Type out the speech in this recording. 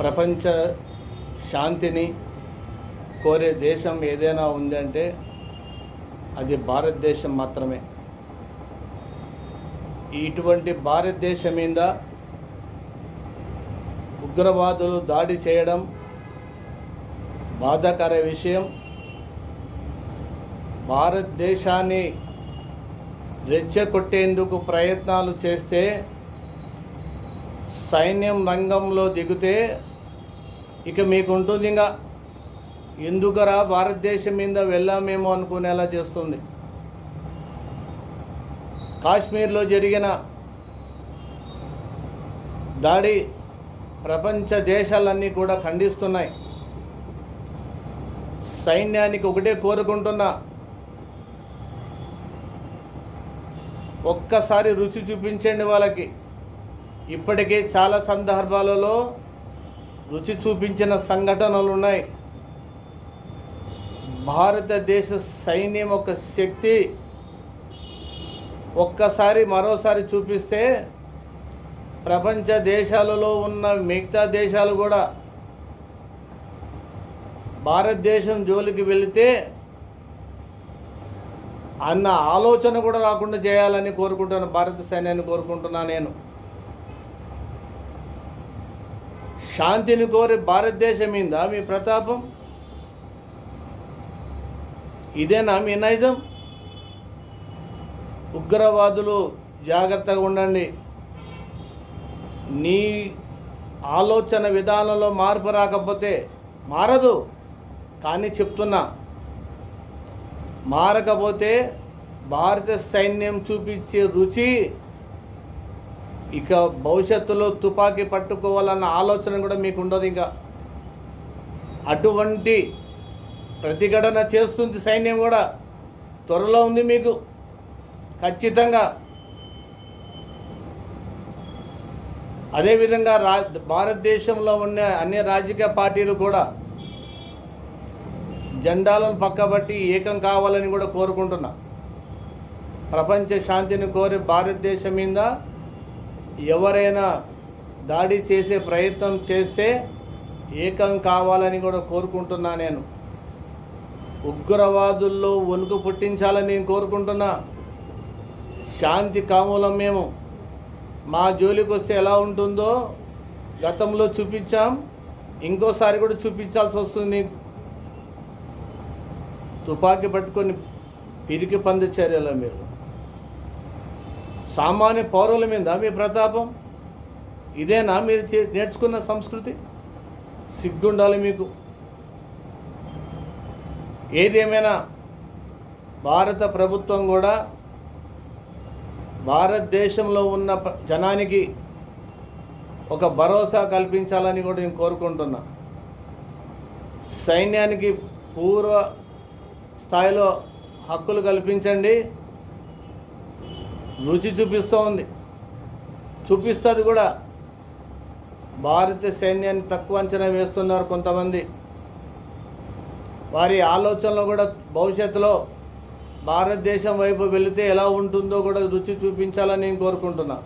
ప్రపంచ శాంతిని కోరే దేశం ఏదైనా ఉందంటే అది భారతదేశం మాత్రమే. ఇటువంటి భారతదేశం మీద ఉగ్రవాదులు దాడి చేయడం బాధాకర విషయం. భారతదేశాన్ని రెచ్చగొట్టేందుకు ప్రయత్నాలు చేస్తే సైన్యం రంగంలో దిగితే ఇక మీకు ఉంటుంది ఇంకా ఎందుకరా భారతదేశం మీద వెళ్ళామేమో అనుకునేలా చేస్తుంది. కాశ్మీర్లో జరిగిన దాడి ప్రపంచ దేశాలన్నీ కూడా ఖండిస్తున్నాయి. సైన్యానికి ఒకటే కోరుకుంటున్నా ఒక్కసారి రుచి చూపించండి వాళ్ళకి. ఇప్పటికే చాలా సందర్భాలలో రుచి చూపించిన సంఘటనలు ఉన్నాయి. భారతదేశ సైన్యం ఒక శక్తి. ఒక్కసారి మరోసారి చూపిస్తే ప్రపంచ దేశాలలో ఉన్న మిగతా దేశాలు కూడా భారతదేశం జోలికి వెళితే అన్న ఆలోచన కూడా రాకుండా చేయాలని కోరుకుంటున్నాను భారత సైన్యాన్ని కోరుకుంటున్నా నేను. శాంతిని కోరి భారతదేశం మీద మీ ప్రతాపం? ఇదేనా మీ నైజం? ఉగ్రవాదులు జాగ్రత్తగా ఉండండి. నీ ఆలోచన విధానంలో మార్పు రాకపోతే మారదు. కానీ చెప్తున్నా మారకపోతే భారత సైన్యం చూపించే రుచి ఇక భవిష్యత్తులో తుపాకీ పట్టుకోవాలన్న ఆలోచన కూడా మీకు ఉండదు ఇంకా. అటువంటి ప్రతిఘటన చేస్తుంది సైన్యం కూడా. త్వరలో ఉంది మీకు. ఖచ్చితంగా. అదేవిధంగా రా భారతదేశంలో ఉన్న అన్ని రాజకీయ పార్టీలు కూడా జెండాలను పక్కబట్టి ఏకం కావాలని కూడా కోరుకుంటున్నా. ప్రపంచ శాంతిని కోరి భారతదేశం మీద ఎవరైనా దాడి చేసే ప్రయత్నం చేస్తే ఏకం కావాలని కూడా కోరుకుంటున్నా నేను. ఉగ్రవాదుల్లో వణుకు పుట్టించాలని నేను కోరుకుంటున్నా. శాంతి కాములం మేము. మా జోలికి వస్తే ఎలా ఉంటుందో గతంలో చూపించాం. ఇంకోసారి కూడా చూపించాల్సి వస్తుంది. తుపాకీ పట్టుకొని పిరికి పంది చర్యల మీరు. సామాన్య పౌరుల మీద మీ ప్రతాపం? ఇదేనా మీరు చే- నేర్చుకున్న సంస్కృతి? సిగ్గుండాలి మీకు. ఏదేమైనా భారత ప్రభుత్వం కూడా భారతదేశంలో ఉన్న ప- జనానికి ఒక భరోసా కల్పించాలని కూడా నేను కోరుకుంటున్నా. సైన్యానికి పూర్వ స్థాయిలో హక్కులు కల్పించండి. రుచి చూపిస్తూ ఉంది చూపిస్తుంది కూడా. భారత సైన్యాన్ని తక్కువ అంచనా వేస్తున్నారు కొంతమంది. వారి ఆలోచనలో కూడా భవిష్యత్తులో భారతదేశం వైపు వెళితే ఎలా ఉంటుందో కూడా రుచి చూపించాలని నేను కోరుకుంటున్నాను